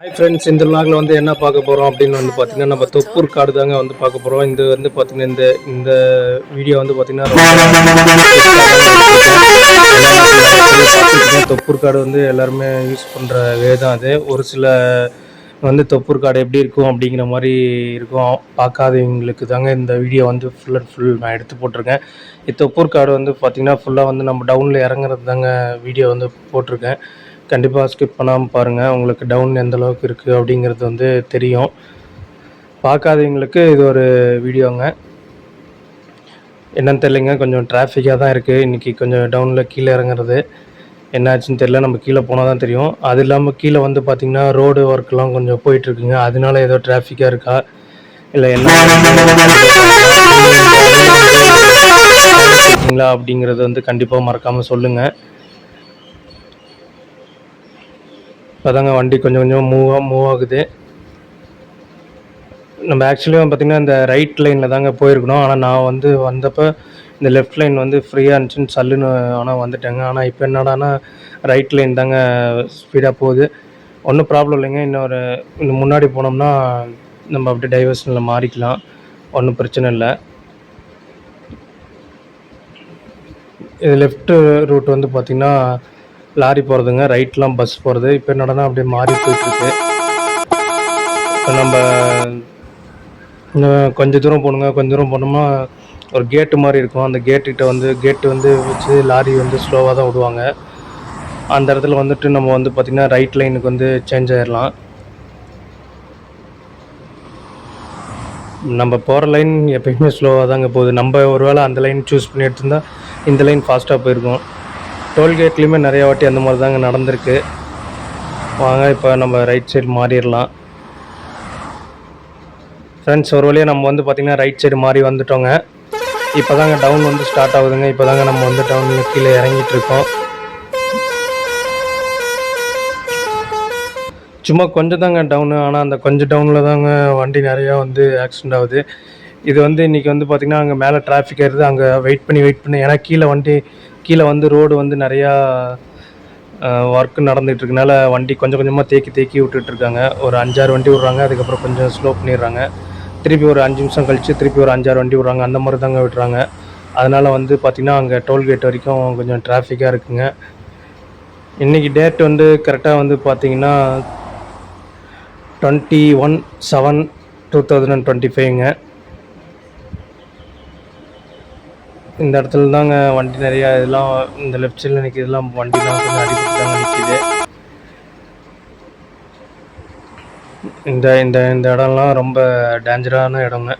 Hi friends இந்த vlogல வந்து என்ன பார்க்க போகிறோம் அப்படின்னு வந்து பார்த்தீங்கன்னா நம்ம தொப்பூர் காடு தாங்க வந்து பார்க்க போகிறோம் இந்த வந்து பார்த்தீங்கன்னா இந்த இந்த வீடியோ வந்து பார்த்தீங்கன்னா தொப்பூர் காடு வந்து எல்லாருமே யூஸ் பண்ணுற வே தான் அது. ஒரு சில வந்து தொப்பூர் காடு எப்படி இருக்கும் அப்படிங்கிற மாதிரி இருக்கும். பார்க்காதவங்களுக்கு தாங்க இந்த வீடியோ வந்து ஃபுல் அண்ட் ஃபுல் நான் எடுத்து போட்டிருக்கேன். இந்த தொப்பூர் காடு வந்து பார்த்திங்கன்னா ஃபுல்லாக வந்து நம்ம டவுனில் இறங்குறது தாங்க வீடியோ வந்து போட்டிருக்கேன். கண்டிப்பாக ஸ்கிப் பண்ணாமல் பாருங்கள் உங்களுக்கு டவுன் எந்த அளவுக்கு இருக்குது அப்படிங்கிறது வந்து தெரியும். பார்க்காதவங்களுக்கு இது ஒரு வீடியோங்க என்னன்னு தெரியலைங்க. கொஞ்சம் டிராஃபிக்காக தான் இருக்குது இன்றைக்கி கொஞ்சம் டவுனில் கீழே இறங்குறது. என்னாச்சுன்னு தெரியல. நம்ம கீழே போனால் தான் தெரியும். அது இல்லாமல் கீழே வந்து பார்த்திங்கன்னா ரோடு ஒர்க்லாம் கொஞ்சம் போயிட்டுருக்குங்க அதனால ஏதோ டிராஃபிக்காக இருக்கா? இல்லை என்ன? அப்படிங்கிறது வந்து கண்டிப்பாக மறக்காமல் சொல்லுங்கள் இப்போதாங்க வண்டி கொஞ்சம் கொஞ்சம் மூவாக மூவ் ஆகுது. நம்ம ஆக்சுவலி பார்த்திங்கன்னா இந்த ரைட் லைனில் தாங்க போயிருக்கணும். ஆனால் நான் வந்து வந்தப்போ இந்த லெஃப்ட் லைன் வந்து ஃப்ரீயாக இருந்துச்சுன்னு சல்லுன்னு ஆனால் வந்துட்டேங்க. ஆனால் இப்போ என்னடானா ரைட் லைன் தாங்க ஸ்பீடாக போகுது. ஒன்றும் ப்ராப்ளம் இல்லைங்க. இன்னொரு இன்னும் முன்னாடி போனோம்னா நம்ம அப்படியே டைவர்ஷனில் மாறிக்கலாம். ஒன்றும் பிரச்சனை இல்லை. இது லெஃப்ட்டு ரூட் வந்து பார்த்திங்கன்னா லாரி போகிறதுங்க ரைட்லாம் பஸ் போகிறது இப்போ என்னடனா அப்படியே மாறி போயிட்டுருக்கு. இப்போ நம்ம கொஞ்சம் தூரம் போகணுங்க கொஞ்சம் தூரம் போனோம்னா ஒரு கேட்டு மாதிரி இருக்கும். அந்த கேட்டுக்கிட்ட வந்து கேட்டு வந்து வச்சு லாரி வந்து ஸ்லோவாக தான் விடுவாங்க அந்த இடத்துல வந்துட்டு நம்ம வந்து பார்த்திங்கன்னா ரைட் லைனுக்கு வந்து சேஞ்ச் ஆயிடலாம் நம்ம போகிற லைன் எப்பயுமே ஸ்லோவாக தாங்க போகுது. நம்ம ஒரு வேளை அந்த லைன் சூஸ் பண்ணி எடுத்திருந்தா இந்த லைன் ஃபாஸ்ட்டாக போயிருக்கும். டோல்கேட்லேயுமே நிறையா வாட்டி அந்த மாதிரி தாங்க நடந்திருக்கு. வாங்க இப்போ நம்ம ரைட் சைடு மாறிடலாம். ஃப்ரெண்ட்ஸ் ஒரு வழியாக நம்ம வந்து பார்த்திங்கன்னா ரைட் சைடு மாறி வந்துட்டோங்க. இப்போ தாங்க டவுன் வந்து ஸ்டார்ட் ஆகுதுங்க. இப்போ தாங்க நம்ம வந்து டவுனில் கீழே இறங்கிட்டுருக்கோம் சும்மா கொஞ்சம் தாங்க டவுனு ஆனால் அந்த கொஞ்சம் டவுனில் தாங்க வண்டி நிறையா வந்து ஆக்சிடென்ட் ஆகுது. இது வந்து இன்றைக்கி வந்து பார்த்திங்கன்னா அங்கே மேலே டிராஃபிக் ஆயிடுது அங்கே வெயிட் பண்ணி வெயிட் பண்ணி. ஏன்னா கீழே வண்டி கீழே வந்து ரோடு வந்து நிறையா ஒர்க் நடந்துகிட்டு இருக்கனால வண்டி கொஞ்சம் கொஞ்சமாக தேக்கி தேக்கி விட்டுட்டு இருக்காங்க ஒரு அஞ்சாறு வண்டி விட்றாங்க அதுக்கப்புறம் கொஞ்சம் ஸ்லோ பண்ணிடுறாங்க. திருப்பி ஒரு அஞ்சு நிமிஷம் கழித்து திருப்பி ஒரு அஞ்சாறு வண்டி விட்றாங்க அந்த மாதிரி தாங்க விட்டுறாங்க அதனால் வந்து பார்த்திங்கன்னா அங்கே டோல்கேட் வரைக்கும் கொஞ்சம் டிராஃபிக்காக இருக்குங்க. இன்றைக்கி டேட் வந்து கரெக்டாக வந்து பார்த்திங்கன்னா twenty one seven two thousand and twenty ஃபைவ்ங்க இந்த இடத்துல தாங்க வண்டி நிறையா இதெல்லாம் இந்த லெஃப்ட் சைடில் நிற்கிதெல்லாம் வண்டிலாம் கொஞ்சம் அடிபட்டு நிற்கிது இந்த இந்த இந்த இடம்லாம் ரொம்ப டேஞ்சரான இடங்க.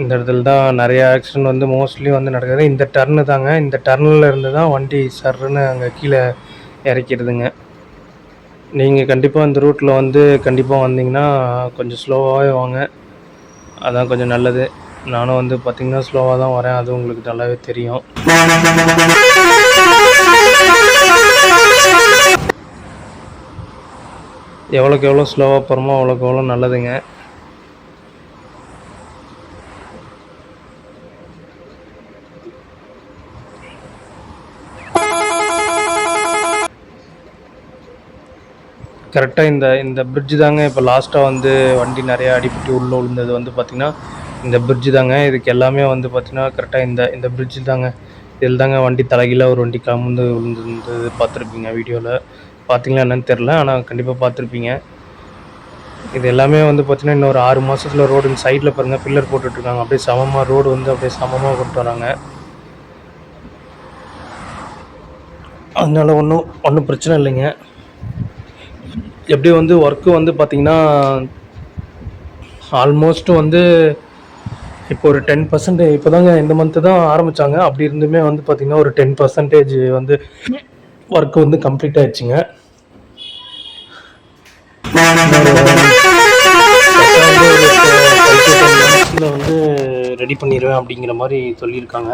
இந்த இடத்துல தான் நிறைய ஆக்சிடென்ட் வந்து மோஸ்ட்லி வந்து நடக்குது. இந்த டர்னு தாங்க இந்த டர்னில் இருந்து தான் வண்டி சர்ன்னு அங்கே கீழே இறக்கிடுதுங்க. நீங்கள் கண்டிப்பாக இந்த ரூட்டில் வந்து கண்டிப்பாக வந்தீங்கன்னா கொஞ்சம் ஸ்லோவாகவே வாங்க. அதான் கொஞ்சம் நல்லது. நானும் வந்து பார்த்திங்கன்னா ஸ்லோவாக தான் வரேன். அது உங்களுக்கு நல்லாவே தெரியும். எவ்வளோக்கு எவ்வளோ ஸ்லோவாக போகிறோமோ அவ்வளோக்கு எவ்வளோ நல்லதுங்க. கரெக்டாக இந்த இந்த பிரிட்ஜ் தாங்க. இப்போ லாஸ்ட்டாக வந்து வண்டி நிறையா அடிப்பட்டு உள்ளே விழுந்தது. வந்து பார்த்திங்கன்னா இந்த பிரிட்ஜ் தாங்க. இதுக்கு எல்லாமே வந்து பார்த்திங்கன்னா கரெக்டாக இந்த இந்த பிரிட்ஜ் தாங்க. இதில் தாங்க வண்டி தலைகீழாக ஒரு வண்டி கமுந்து விழுந்துருந்தது பார்த்துருப்பீங்க வீடியோவில் பார்த்தீங்களா என்னன்னு தெரில ஆனால் கண்டிப்பாக பார்த்துருப்பீங்க இது எல்லாமே வந்து பார்த்திங்கன்னா இன்னொரு ஆறு மாதத்தில் ரோடு சைடில் பாருங்கள் பில்லர் போட்டுட்ருக்காங்க. அப்படியே சமமாக ரோடு வந்து அப்படியே சமமாக கொண்டு வராங்க. அதனால் ஒன்றும் ஒன்றும் பிரச்சனை இல்லைங்க. எப்படி வந்து ஒர்க்கு வந்து பார்த்திங்கன்னா ஆல்மோஸ்ட் வந்து இப்போ ஒரு டென் பர்சன்டேஜ் இப்போ தாங்க இந்த மந்த்து தான் ஆரம்பித்தாங்க அப்படி இருந்துமே வந்து பார்த்திங்கன்னா ஒரு டென் பர்சன்டேஜ் வந்து ஒர்க் வந்து கம்ப்ளீட் ஆயிடுச்சுங்க. வந்து ரெடி பண்ணிடுவேன் அப்படிங்கிற மாதிரி சொல்லியிருக்காங்க.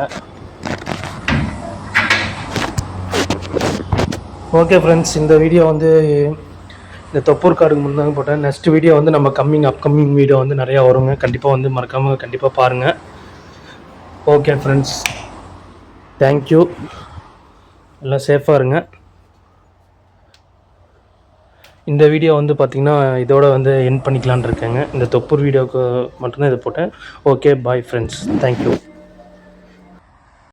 ஓகே ஃப்ரெண்ட்ஸ் இந்த வீடியோ வந்து இந்த தொப்பூர் காடுக்கு முன்னாடி போட்டேன். நெக்ஸ்ட் வீடியோ வந்து நம்ம கம்மிங் அப்கமிங் வீடியோ வந்து நிறையா வருங்க. கண்டிப்பாக வந்து மறக்காமல் கண்டிப்பாக பாருங்கள் ஓகே ஃப்ரெண்ட்ஸ் தேங்க்யூ எல்லாம் சேஃபாக இருங்க. இந்த வீடியோ வந்து பார்த்திங்கன்னா இதோட வந்து என் பண்ணிக்கலான்னு இருக்கேங்க. இந்த தொப்பூர் வீடியோவுக்கு மட்டும்தான் இதை போட்டேன். Okay bye friends thank you